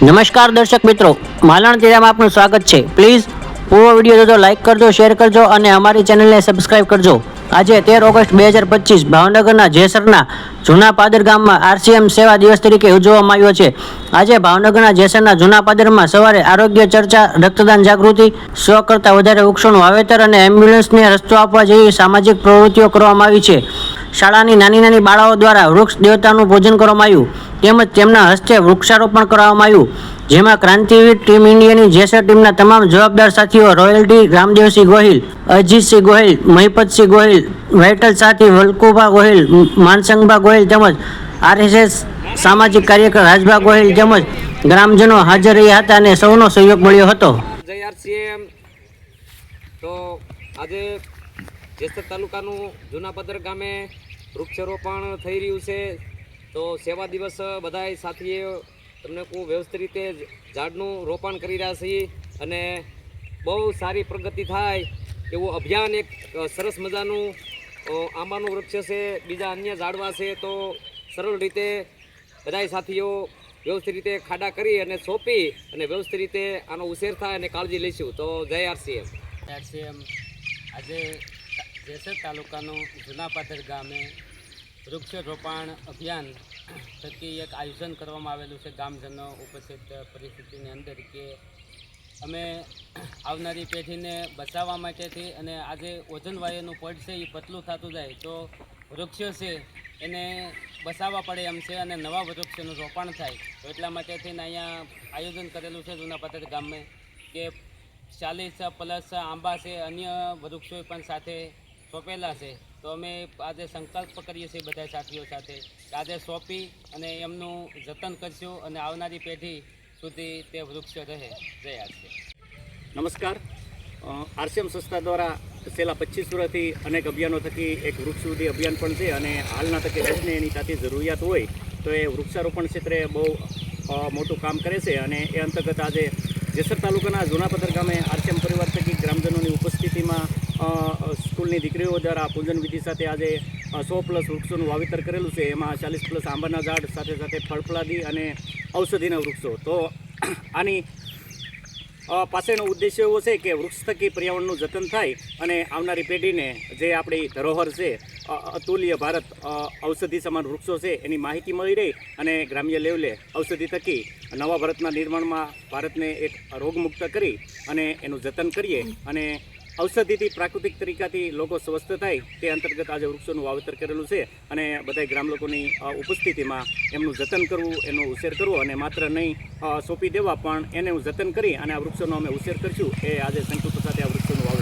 નમસ્કાર દર્શક મિત્રો, માલણ તિરામાં આપનું સ્વાગત છે. પ્લીઝ પૂરો વીડિયો જોજો લાઇક કરજો શેર કરજો અને અમારી ચેનલને સબસ્ક્રાઇબ કરજો. આજે તેર ઓગસ્ટ બે હજાર પચીસ, ભાવનગરના જેસરના જૂના પાદર ગામમાં આરસીએમ સેવા દિવસ તરીકે ઉજવવામાં આવ્યો છે. આજે ભાવનગરના જેસરના જૂના પાદરમાં સવારે આરોગ્ય ચર્ચા, રક્તદાન જાગૃતિ, સો કરતાં વધારે વૃક્ષોનું વાવેતર અને એમ્બ્યુલન્સને રસ્તો આપવા જેવી સામાજિક પ્રવૃત્તિઓ કરવામાં આવી છે. શાળાની નાની નાની બાળાઓ દ્વારા વૃક્ષ દેવતાનું પૂજન કરવામાં આવ્યું. તેમજ તેમના હસ્તે વૃક્ષારોપણ કરવામાં આવ્યું. જેમાં ક્રાંતિવીર ટીમ ઇન્ડિયાની જેસર ટીમના તમામ જવાબદાર સાથીઓ રોયલ્ટી રામદેવસિંહ ગોહિલ, અજીતસિંહ ગોહિલ, મહિપતસિંહ ગોહિલ વાઇટલ સાથી વલ્કુભા ગોહિલ, માનસંગભા ગોહિલ તેમજ આરએસએસ સામાજિક કાર્યકર રાજભા ગોહિલ તેમજ ગ્રામજનો હાજર રહ્યા હતા અને સૌનો સહયોગ મળ્યો હતો. તો આજે જેસર તાલુકાનું જૂનાપદર ગામે વૃક્ષારોપણ થઈ રહ્યું છે. તો સેવા દિવસ બધાય સાથીએ, તમને કહું વ્યવસ્થિત રીતે ઝાડનું રોપણ કરી રહ્યા છીએ અને બહુ સારી પ્રગતિ થાય એવું અભિયાન એક સરસ મજાનું આંબાનું વૃક્ષ છે, બીજા અન્ય ઝાડવા છે, તો સરળ રીતે બધાય સાથીઓ વ્યવસ્થિત રીતે ખાડા કરી અને સોંપી અને વ્યવસ્થિત રીતે આનો ઉછેર થાય અને કાળજી લઈશું. તો જય આરસીએમ. આરસીએમ. આજે જેસર તાલુકાનું જૂનાપાદર ગામે વૃક્ષરોપણ અભિયાન થકી એક આયોજન કરવામાં આવેલું છે. ગામજનો ઉપસ્થિત પરિસ્થિતિની અંદર કે અમે આવનારી પેઢીને બચાવવા માટેથી અને આજે ઓજનવાયુનું પડ છે એ પતલું થતું જાય તો વૃક્ષો છે એને બચાવવા પડે એમ છે અને નવા વૃક્ષોનું રોપણ થાય. તો એટલા માટેથી અહીંયા આયોજન કરેલું છે જૂનાપાદર ગામે કે ચાલીસ પ્લસ આંબા છે, અન્ય વૃક્ષો પણ સાથે સોંપેલા છે. તો અમે આજે સંકલ્પ કરીએ છીએ બધા સાથીઓ સાથે આજે સોંપી અને એમનું જતન કરશું અને આવનારી પેઢી સુધી તે વૃક્ષ રહે. જય આરસી નમસ્કાર. આરસીએમ સંસ્થા દ્વારા છેલ્લા પચીસ વર્ષથી અનેક અભિયાનો થકી એક વૃક્ષ સુધી અભિયાન પણ છે અને હાલના તકે દેશને એની સાથે જરૂરિયાત હોય તો એ વૃક્ષારોપણ ક્ષેત્રે બહુ મોટું કામ કરે છે અને એ અંતર્ગત આજે જેસર તાલુકાના જૂનાપથર ગામે આરસીએમ પરિવાર થકી ગ્રામજનોની ઉપસ્થિતિમાં સ્કૂલની દીકરીઓ દ્વારા પૂજન વિધિ સાથે આજે સો પ્લસ વૃક્ષોનું વાવેતર કરેલું છે. એમાં ચાલીસ પ્લસ આંબાના ઝાડ, સાથે સાથે ફળફળાદી અને ઔષધિના વૃક્ષો. તો, આની પાસેનો ઉદ્દેશ્ય એવો છે કે વૃક્ષ થકી પર્યાવરણનું જતન થાય અને આવનારી પેઢીને જે આપણી ધરોહર છે અતુલ્ય ભારત ઔષધિ સમાન વૃક્ષો છે, એની માહિતી મળી રહી અને ગ્રામ્ય લેવલે ઔષધિ થકી નવા ભારતના નિર્માણમાં ભારતને એક રોગમુક્ત કરી અને એનું જતન કરીએ અને ઔષધિથી પ્રાકૃતિક તરીકાથી લોકો સ્વસ્થ થાય તે અંતર્ગત આજે વૃક્ષોનું વાવેતર કરેલું છે અને બધા ગ્રામ લોકોની ઉપસ્થિતિમાં એમનું જતન કરવું, એનો ઉછેર કરવો અને માત્ર નહીં સોંપી દેવા પણ એને જતન કરી અને આ વૃક્ષોનો અમે ઉછેર કરીશું એ આજે સંકલ્પ સાથે આ વૃક્ષોનું વાવેતર